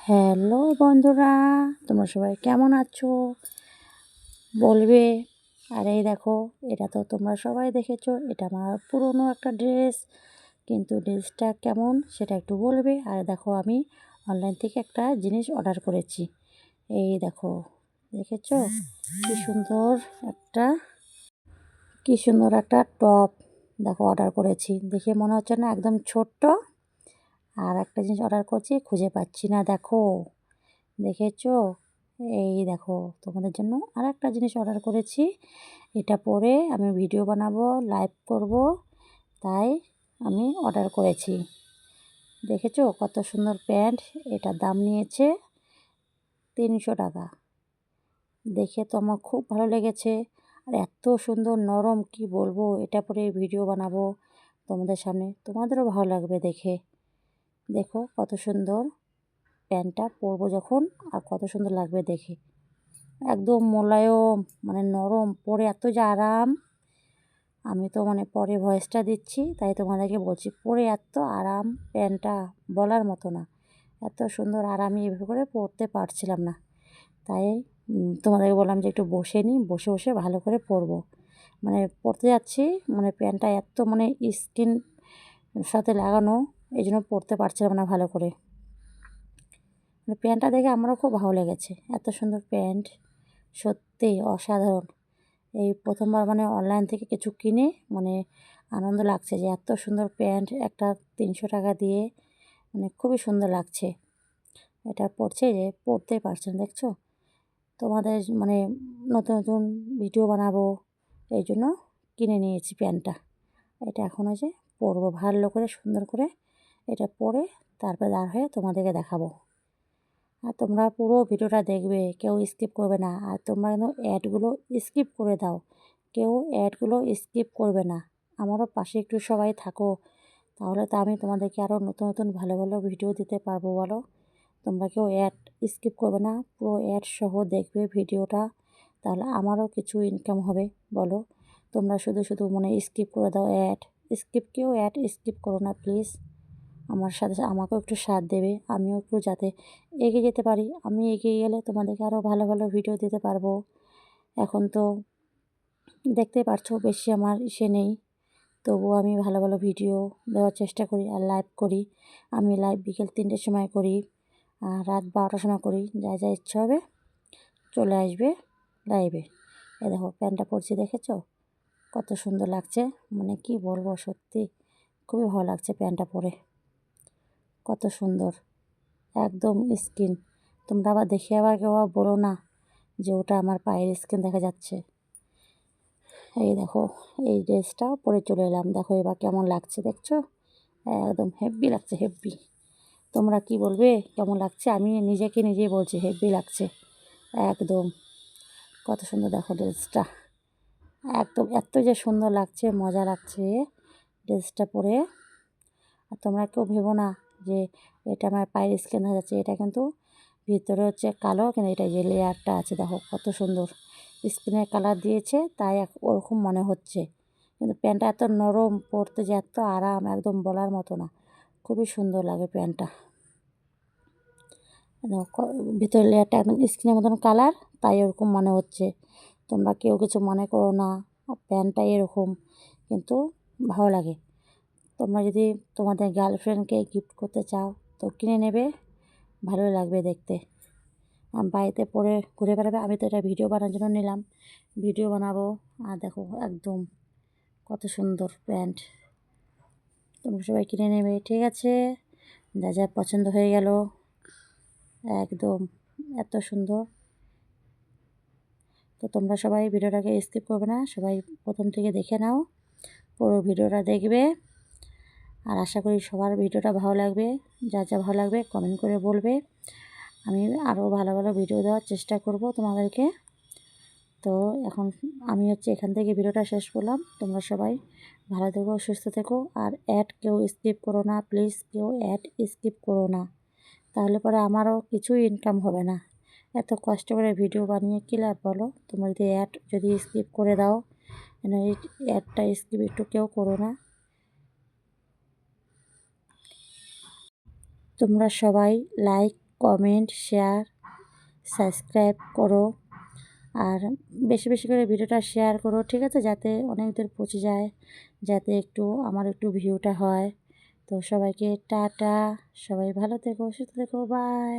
Hello বন্ধুরা, তোমরা সবাই কেমন আছো? বলবে। আর এই দেখো, এটা তো তোমরা সবাই দেখেছ, এটা আমার পুরনো একটা ড্রেস। কিন্তু ড্রেসটা কেমন সেটা একটু বলবে। আর দেখো, আমি অনলাইন থেকে একটা জিনিস অর্ডার করেছি। এই দেখো, দেখেছ? কি সুন্দর একটা, কি সুন্দর একটা টপ দেখো অর্ডার করেছি। দেখে মনে হচ্ছে না একদম ছোট্ট। আর একটা জিনিস অর্ডার করছি, খুঁজে পাচ্ছি না, দেখো। দেখেছ? এই দেখো, তোমাদের জন্য আর একটা জিনিস অর্ডার করেছি। এটা পরে আমি ভিডিও বানাবো লাইভ করব, তাই আমি অর্ডার করেছি। দেখেছ? কত সুন্দর প্যান্ট এটার দাম নিয়েছে তিনশো টাকা। দেখে তো আমার খুব ভালো লেগেছে। আর এত সুন্দর, নরম, কি বলব? এটা পরে ভিডিও বানাবো তোমাদের সামনে। তোমাদেরও ভালো লাগবে দেখে। দেখো কত সুন্দর প্যান্টটা পরবো যখন আর কত সুন্দর লাগবে দেখে। একদম মোলায়ম মানে নরম, পরে এত যে আরাম। আমি তো মানে পরে ভয়েসটা দিচ্ছি, তাই তোমাদেরকে বলছি পরে এত আরাম প্যান্টটা বলার মতো না। এত সুন্দর আরামই এভাবে করে পরতে পারছিলাম না। তাই তোমাদেরকে বললাম যে একটু বসে নিই, বসে বসে ভালো করে পরবো। মানে পরতে যাচ্ছি মানে প্যান্টটা এত মানে স্কিন সাথে লাগানো এই জন্য পরতে পারছিলাম না ভালো করে। মানে প্যান্টটা দেখে আমারও খুব ভালো লেগেছে। এত সুন্দর প্যান্ট, সত্যি অসাধারণ। এই প্রথমবার মানে অনলাইন থেকে কিছু কিনে মানে আনন্দ লাগছে যে এত সুন্দর প্যান্ট, একটা তিনশো টাকা দিয়ে মানে খুবই সুন্দর লাগছে। এটা পড়ছে যে পড়তে পারছেন দেখছ? তোমাদের মানে নতুন নতুন ভিডিও বানাবো, এই জন্য কিনে নিয়েছি প্যান্টটা। এটা এখন যে পরবো, ভালো করে সুন্দর করে এটা পরে তারপরে দাঁড় হয়ে তোমাদেরকে দেখাবো। আর তোমরা পুরো ভিডিওটা দেখবে, কেউ স্কিপ করবে না। আর তোমরা কিন্তু অ্যাডগুলো স্কিপ করে দাও। কেউ অ্যাডগুলো স্কিপ করবে না। আমারও পাশে একটু সবাই থাকো। তাহলে তো আমি তোমাদেরকে আরও নতুন নতুন ভালো ভালো ভিডিও দিতে পারব বলো। তোমরা কেউ অ্যাড স্কিপ করবে না। পুরো অ্যাড সহ দেখবে ভিডিওটা। তাহলে আমারও কিছু ইনকাম হবে বলো। তোমরা শুধু শুধু মনে স্কিপ করে দাও অ্যাড স্কিপ কেউ অ্যাড স্কিপ করো না প্লিজ আমার সাথে, আমাকেও একটু সাথ দেবে, আমিও একটু যাতে এগিয়ে যেতে পারি। আমি এগিয়ে গেলে তোমাদেরকে আরও ভালো ভালো ভিডিও দিতে পারব। এখন তো দেখতে পারছ বেশি আমার ইসে নেই। তবুও আমি ভালো ভালো ভিডিও দেওয়ার চেষ্টা করি আর লাইভ করি। আমি লাইভ বিকেল তিনটের সময় করি আর রাত বারোটার সময় করি। যা যা ইচ্ছা হবে চলে আসবে লাইভে এ। দেখো, প্যান্টটা পরছি দেখেছ? কত সুন্দর লাগছে। মানে কি বলব, সত্যি খুবই ভালো লাগছে প্যান্টটা পরে। কত সুন্দর। একদম স্কিন তোমরা আবার দেখে আবার কেউ বলো না যে ওটা আমার পায়ের স্কিন দেখা যাচ্ছে। এই দেখো, এই ড্রেসটাও পরে চলে এলাম। দেখো এবার কেমন লাগছে, দেখছ? একদম হেভি লাগছে হেভি তোমরা কি বলবে? কেমন লাগছে? আমি নিজেকে নিজেই বলছি হেভি লাগছে। একদম। কত সুন্দর দেখো ড্রেসটা একদম এত যে সুন্দর লাগছে, মজা লাগছে ড্রেসটা পরে। আর তোমরা কেউ ভেবো না যে এটা আমার পায়ের স্কিন হয়ে যাচ্ছে, এটা কিন্তু ভিতরে হচ্ছে কালো, কিন্তু এটা যে লেয়ারটা আছে, দেখো কত সুন্দর স্কিনের কালার দিয়েছে, তাই ওরকম মনে হচ্ছে। কিন্তু প্যান্টটা এত নরম, পরতে যে এত আরাম, একদম বলার মতো না। খুবই সুন্দর লাগে প্যান্টটা। ভিতরের লেয়ারটা একদম স্কিনের মতন কালার তাই ওরকম মনে হচ্ছে। তোমরা কেউ কিছু মনে করো না প্যান্টটা এরকম, কিন্তু ভালো লাগে। তোমরা যদি তোমাদের গার্লফ্রেন্ডকে গিফট করতে চাও, তো কিনে নেবে। ভালোই লাগবে দেখতে। বাড়িতে পরে ঘুরে বেড়াবে। আমি তো এটা ভিডিও বানানোর জন্য নিলাম। ভিডিও বানাবো। আর দেখো একদম কত সুন্দর প্যান্ট। তোমরা সবাই কিনে নেবে, ঠিক আছে? যা যা পছন্দ হয়ে গেল। একদম এত সুন্দর। তো তোমরা সবাই ভিডিওটাকে স্কিপ করবে না। সবাই প্রথম থেকে দেখে নাও। পুরো ভিডিওটা দেখবে। আর আশা করি সবার ভিডিওটা ভালো লাগবে। যা যা ভালো লাগবে কমেন্ট করে বলবে। আমি আরও ভালো ভালো ভিডিও দেওয়ার চেষ্টা করব তোমাদেরকে। তো এখন আমি হচ্ছে এখান থেকে ভিডিওটা শেষ করলাম। তোমরা সবাই ভালো থেকো, সুস্থ থেকো। আর অ্যাড কেউ স্কিপ করো না প্লিজ কেউ অ্যাড স্কিপ করো না। তাহলে পরে আমারও কিছুই ইনকাম হবে না। এত কষ্ট করে ভিডিও বানিয়ে কী লাভ বলো? তোমরা যদি অ্যাড যদি স্কিপ করে দাও অ্যাডটা স্কিপ একটু কেউ করো না। তোমরা সবাই লাইক কমেন্ট শেয়ার সাবস্ক্রাইব করো। আর বেশি বেশি করে ভিডিওটা শেয়ার করো, ঠিক আছে? যাতে অনেক দূর পৌঁছে যায়, যাতে একটু আমার একটু ভিউটা হয়। তো সবাইকে টাটা, সবাই ভালো থেকো, সুস্থ থেকো বাই